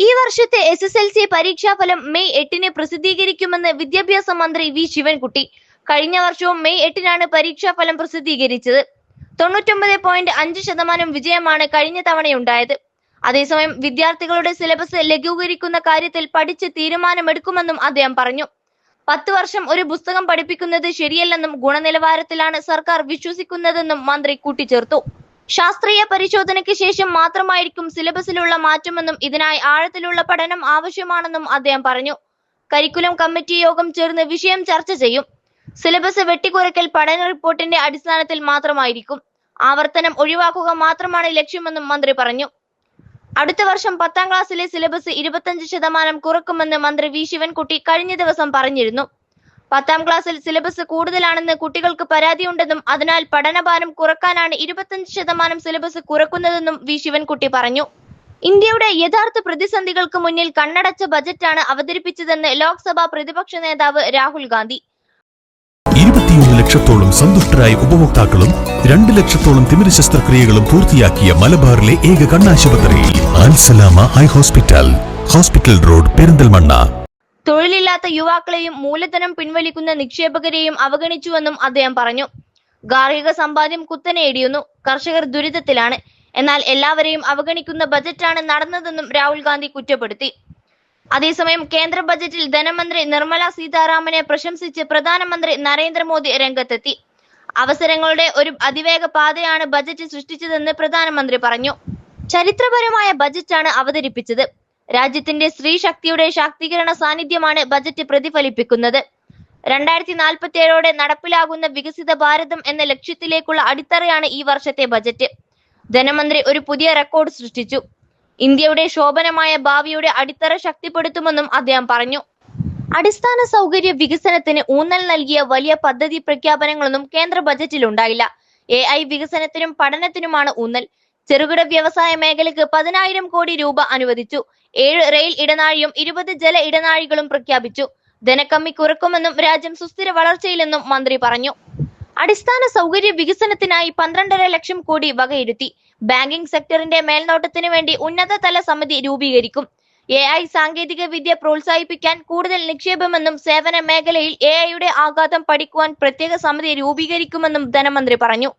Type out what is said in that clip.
ഈ വർഷത്തെ S S L C പരീക്ഷാഫലം മെയ് എട്ടിന് പ്രസിദ്ധീകരിക്കുമെന്ന് വിദ്യാഭ്യാസ മന്ത്രി വി ശിവൻകുട്ടി. കഴിഞ്ഞ വർഷവും മെയ് എട്ടിനാണ് പരീക്ഷാഫലം പ്രസിദ്ധീകരിച്ചത്. തൊണ്ണൂറ്റൊമ്പത് പോയിന്റ് അഞ്ച് ശതമാനം വിജയമാണ് കഴിഞ്ഞ തവണയുണ്ടായത്. അതേസമയം വിദ്യാർത്ഥികളുടെ സിലബസ് ലഘൂകരിക്കുന്ന കാര്യത്തിൽ പഠിച്ച് തീരുമാനമെടുക്കുമെന്നും അദ്ദേഹം പറഞ്ഞു. പത്ത് വർഷം ഒരു പുസ്തകം പഠിപ്പിക്കുന്നത് ശരിയല്ലെന്നും ഗുണനിലവാരത്തിലാണ് സർക്കാർ വിശ്വസിക്കുന്നതെന്നും മന്ത്രി കൂട്ടിച്ചേർത്തു. ശാസ്ത്രീയ പരിശോധനയ്ക്ക് ശേഷം മാത്രമായിരിക്കും സിലബസിലുള്ള മാറ്റമെന്നും ഇതിനായി ആഴത്തിലുള്ള പഠനം ആവശ്യമാണെന്നും അദ്ദേഹം പറഞ്ഞു. കരിക്കുലം കമ്മിറ്റി യോഗം ചേർന്ന് വിഷയം ചർച്ച ചെയ്യും. സിലബസ് വെട്ടിക്കുറയ്ക്കൽ പഠന റിപ്പോർട്ടിന്റെ അടിസ്ഥാനത്തിൽ മാത്രമായിരിക്കും. ആവർത്തനം ഒഴിവാക്കുക മാത്രമാണ് ലക്ഷ്യമെന്നും മന്ത്രി പറഞ്ഞു. അടുത്ത വർഷം പത്താം ക്ലാസ്സിലെ സിലബസ് ഇരുപത്തഞ്ച് ശതമാനം കുറക്കുമെന്ന് മന്ത്രി വി. ശിവൻകുട്ടി കഴിഞ്ഞ ദിവസം പറഞ്ഞിരുന്നു. പത്താം ക്ലാസ്സിൽ സിലബസ് കൂടുതലാണെന്ന് കുട്ടികൾക്ക് പരാതിയുണ്ടെന്നും അതിനാൽ പഠനഭാരം കുറക്കാനാണ് ഇരുപത്തഞ്ച് ശതമാനം സിലബസ് കുറക്കുന്നതെന്നും വി ശിവൻകുട്ടി പറഞ്ഞു. ഇന്ത്യയുടെ യഥാർത്ഥ പ്രതിസന്ധികൾക്ക് മുന്നിൽ കണ്ണടച്ച ബജറ്റാണ് അവതരിപ്പിച്ചതെന്ന് ലോക്സഭാ പ്രതിപക്ഷ നേതാവ് രാഹുൽ ഗാന്ധി. ഇരുപത്തിയൊന്ന് ലക്ഷത്തോളം സന്തുഷ്ടരായ ഉപഭോക്താക്കളും രണ്ട് ലക്ഷത്തോളം തിമിര ശസ്ത്രക്രിയകളും പൂർത്തിയാക്കിയ മലബാറിലെ ഏക കണ്ണാശുപത്രി ആൻസലാമ high hospital hospital road Perinthalmanna. തൊഴിലില്ലാത്ത യുവാക്കളെയും മൂലധനം പിൻവലിക്കുന്ന നിക്ഷേപകരെയും അവഗണിച്ചുവെന്നും അദ്ദേഹം പറഞ്ഞു. ഗാർഹിക സമ്പാദ്യം കുത്തനെ ഇടിയുന്നു കർഷകർ ദുരിതത്തിലാണ്. എന്നാൽ എല്ലാവരെയും അവഗണിക്കുന്ന ബജറ്റാണ് നടന്നതെന്നും രാഹുൽ ഗാന്ധി കുറ്റപ്പെടുത്തി. അതേസമയം കേന്ദ്ര ബജറ്റിൽ ധനമന്ത്രി നിർമ്മല സീതാരാമനെ പ്രശംസിച്ച് പ്രധാനമന്ത്രി നരേന്ദ്രമോദി രംഗത്തെത്തി. അവസരങ്ങളുടെ ഒരു അതിവേഗ പാതയാണ് ബജറ്റ് സൃഷ്ടിച്ചതെന്ന് പ്രധാനമന്ത്രി പറഞ്ഞു. ചരിത്രപരമായ ബജറ്റാണ് അവതരിപ്പിച്ചത്. രാജ്യത്തിന്റെ സ്ത്രീ ശക്തിയുടെ ശാക്തീകരണ സാന്നിധ്യമാണ് ബജറ്റ് പ്രതിഫലിപ്പിക്കുന്നത്. രണ്ടായിരത്തി നാൽപ്പത്തി ഏഴോടെ നടപ്പിലാകുന്ന വികസിത ഭാരതം എന്ന ലക്ഷ്യത്തിലേക്കുള്ള അടിത്തറയാണ് ഈ വർഷത്തെ ബജറ്റ് ധനമന്ത്രി ഒരു പുതിയ റെക്കോർഡ് സൃഷ്ടിച്ചു. ഇന്ത്യയുടെ ശോഭനമായ ഭാവിയുടെ അടിത്തറ ശക്തിപ്പെടുത്തുമെന്നും അദ്ദേഹം പറഞ്ഞു. അടിസ്ഥാന സൗകര്യ വികസനത്തിന് ഊന്നൽ നൽകിയ വലിയ പദ്ധതി പ്രഖ്യാപനങ്ങളൊന്നും കേന്ദ്ര ബജറ്റിൽ ഉണ്ടായില്ല. എ ഐ വികസനത്തിനും പഠനത്തിനുമാണ് ഊന്നൽ. ചെറുകിട വ്യവസായ മേഖലയ്ക്ക് പതിനായിരം കോടി രൂപ അനുവദിച്ചു. ഏഴ് റെയിൽ ഇടനാഴിയും ഇരുപത് ജല ഇടനാഴികളും പ്രഖ്യാപിച്ചു. ധനക്കമ്മി കുറക്കുമെന്നും രാജ്യം സുസ്ഥിര വളർച്ചയിലെന്നും മന്ത്രി പറഞ്ഞു. അടിസ്ഥാന സൗകര്യ വികസനത്തിനായി പന്ത്രണ്ടര ലക്ഷം കോടി വകയിരുത്തി. ബാങ്കിംഗ് സെക്ടറിന്റെ മേൽനോട്ടത്തിന് വേണ്ടി ഉന്നതതല സമിതി രൂപീകരിക്കും. എ ഐ സാങ്കേതിക വിദ്യ പ്രോത്സാഹിപ്പിക്കാൻ കൂടുതൽ നിക്ഷേപമെന്നും സേവന മേഖലയിൽ എ ഐയുടെ ആഘാതം പഠിക്കുവാൻ പ്രത്യേക സമിതി രൂപീകരിക്കുമെന്നും ധനമന്ത്രി പറഞ്ഞു.